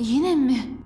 Yine mi?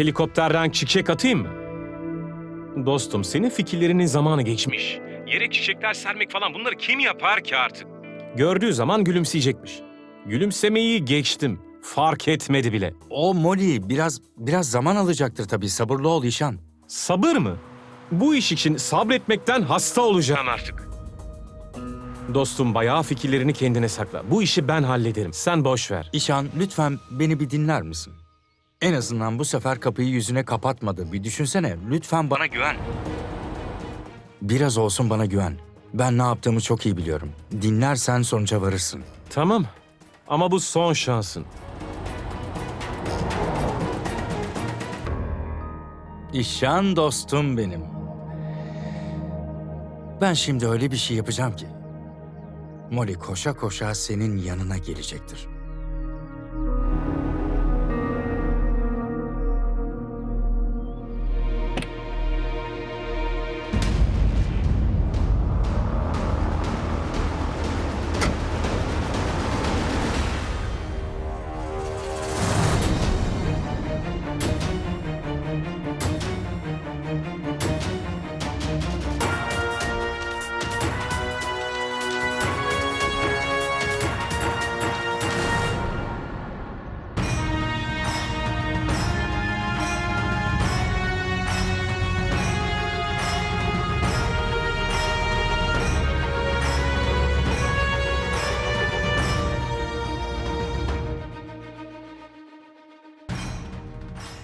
Helikopterden çiçek atayım mı? Dostum senin fikirlerinin zamanı geçmiş. Yere çiçekler sermek falan bunları kim yapar ki artık? Gördüğü zaman gülümseyecekmiş. Gülümsemeyi geçtim. Fark etmedi bile. O Molly biraz biraz zaman alacaktır tabii. Sabırlı ol İşan. Sabır mı? Bu iş için sabretmekten hasta olacağım artık. Dostum bayağı fikirlerini kendine sakla. Bu işi ben hallederim. Sen boş ver. İşan lütfen beni bir dinler misin? En azından bu sefer kapıyı yüzüne kapatmadı. Bir düşünsene. Lütfen bana güven. Biraz olsun bana güven. Ben ne yaptığımı çok iyi biliyorum. Dinlersen sonuca varırsın. Tamam. Ama bu son şansın. İşan dostum benim. Ben şimdi öyle bir şey yapacağım ki. Molly koşa koşa senin yanına gelecektir.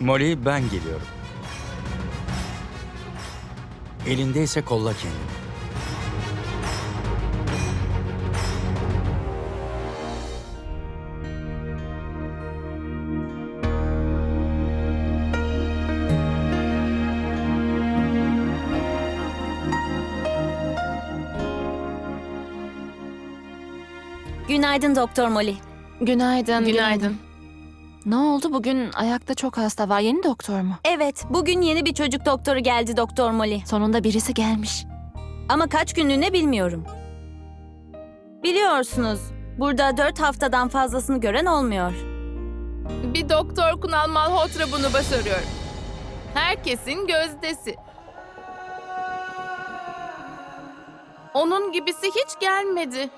Molly ben geliyorum. Elindeyse kolla kendini. Günaydın Doktor Molly. Günaydın. Günaydın. Ne oldu bugün ayakta çok hasta var. Yeni doktor mu? Evet, bugün yeni bir çocuk doktoru geldi Doktor Molly. Sonunda birisi gelmiş. Ama kaç günlüğüne bilmiyorum. Biliyorsunuz, burada dört haftadan fazlasını gören olmuyor. Bir doktor Kunal Malhotra bunu başarıyor. Herkesin gözdesi. Onun gibisi hiç gelmedi.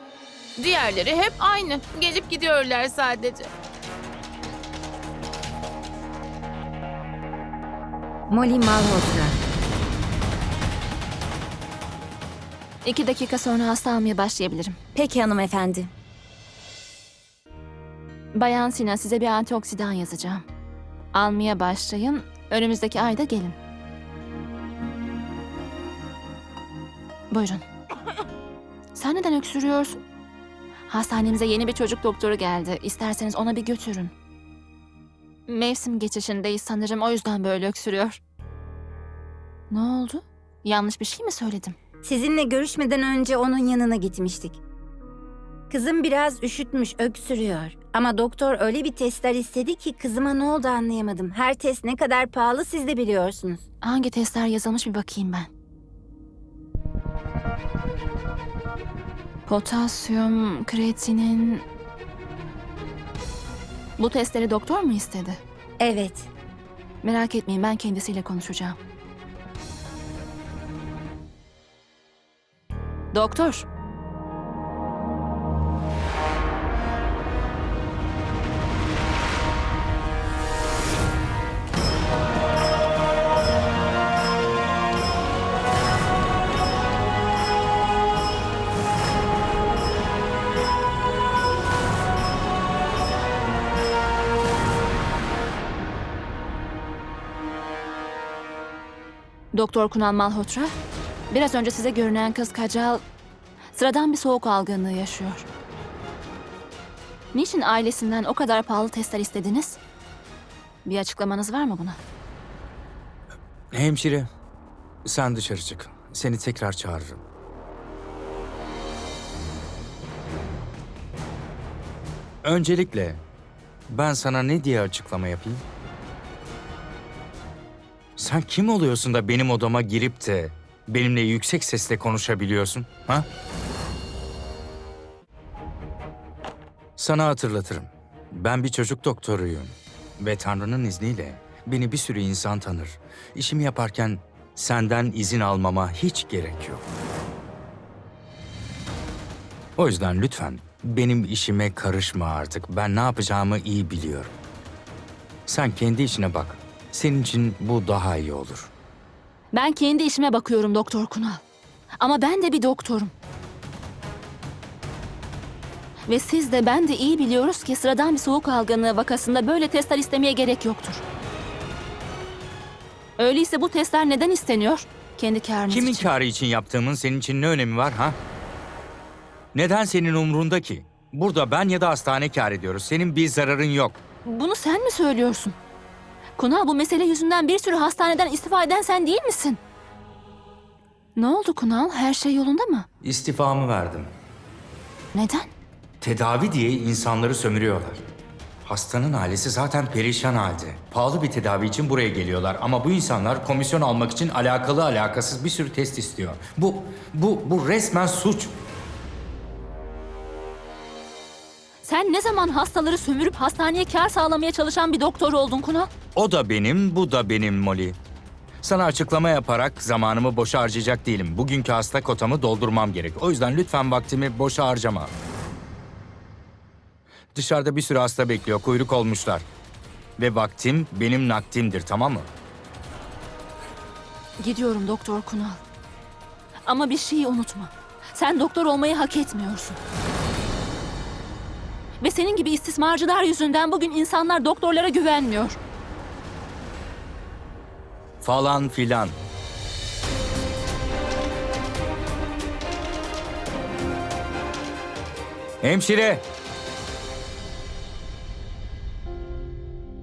Diğerleri hep aynı. Gelip gidiyorlar sadece. Molly Malhotra. İki dakika sonra hasta almaya başlayabilirim. Peki hanımefendi. Bayan Sina size bir antioksidan yazacağım. Almaya başlayın. Önümüzdeki ayda gelin. Buyurun. Sen neden öksürüyorsun? Hastanemize yeni bir çocuk doktoru geldi. İsterseniz ona bir götürün. Mevsim geçişindeyiz sanırım o yüzden böyle öksürüyor. Ne oldu? Yanlış bir şey mi söyledim? Sizinle görüşmeden önce onun yanına gitmiştik. Kızım biraz üşütmüş, öksürüyor. Ama doktor öyle bir testler istedi ki kızıma ne oldu anlayamadım. Her test ne kadar pahalı siz de biliyorsunuz. Hangi testler yazılmış bir bakayım ben. Potasyum, kreatinin... Bu testleri doktor mu istedi? Evet. Merak etmeyin ben kendisiyle konuşacağım. Doktor. Doktor Kunal Malhotra. Biraz önce size görünen kız Kacal sıradan bir soğuk algınlığı yaşıyor. Niçin ailesinden o kadar pahalı testler istediniz? Bir açıklamanız var mı buna? Hemşire, sen dışarı çık. Seni tekrar çağırırım. Öncelikle ben sana ne diye açıklama yapayım? Sen kim oluyorsun da benim odama girip de benimle yüksek sesle konuşabiliyorsun? Ha? Sana hatırlatırım. Ben bir çocuk doktoruyum ve Tanrı'nın izniyle beni bir sürü insan tanır. İşimi yaparken senden izin almama hiç gerek yok. O yüzden lütfen benim işime karışma artık. Ben ne yapacağımı iyi biliyorum. Sen kendi işine bak. Senin için bu daha iyi olur. Ben kendi işime bakıyorum Doktor Kunal. Ama ben de bir doktorum. Ve siz de ben de iyi biliyoruz ki sıradan bir soğuk algınlığı vakasında böyle testler istemeye gerek yoktur. Öyleyse bu testler neden isteniyor? Kendi kârınız Kimin için. kârı için yaptığımın senin için ne önemi var ha? Neden senin umrunda ki? Burada ben ya da hastane kâr ediyoruz. Senin bir zararın yok. Bunu sen mi söylüyorsun? Kunal bu mesele yüzünden bir sürü hastaneden istifa eden sen değil misin? Ne oldu Kunal? Her şey yolunda mı? İstifamı verdim. Neden? Tedavi diye insanları sömürüyorlar. Hastanın ailesi zaten perişan halde. Pahalı bir tedavi için buraya geliyorlar ama bu insanlar komisyon almak için alakalı alakasız bir sürü test istiyor. Bu bu bu resmen suç. Sen ne zaman hastaları sömürüp hastaneye kar sağlamaya çalışan bir doktor oldun Kunal? O da benim, bu da benim Molly. Sana açıklama yaparak zamanımı boşa harcayacak değilim. Bugünkü hasta kotamı doldurmam gerek. O yüzden lütfen vaktimi boşa harcama. Dışarıda bir sürü hasta bekliyor, kuyruk olmuşlar. Ve vaktim benim nakdimdir, tamam mı? Gidiyorum Doktor Kunal. Ama bir şeyi unutma. Sen doktor olmayı hak etmiyorsun. Ve senin gibi istismarcılar yüzünden bugün insanlar doktorlara güvenmiyor. Falan filan. Hemşire!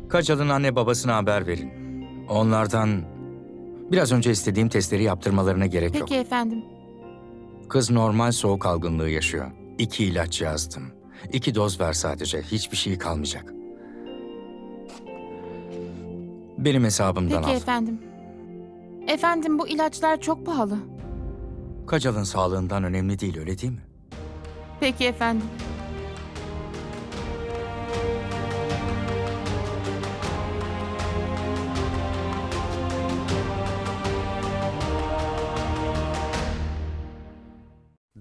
Kaçal'ın anne babasına haber verin. Onlardan biraz önce istediğim testleri yaptırmalarına gerek yok. Peki efendim. Kız normal soğuk algınlığı yaşıyor. İki ilaç yazdım. İki doz ver sadece. Hiçbir şey kalmayacak. Benim hesabımdan Peki al. efendim. Efendim bu ilaçlar çok pahalı. Kacal'ın sağlığından önemli değil öyle değil mi? Peki efendim.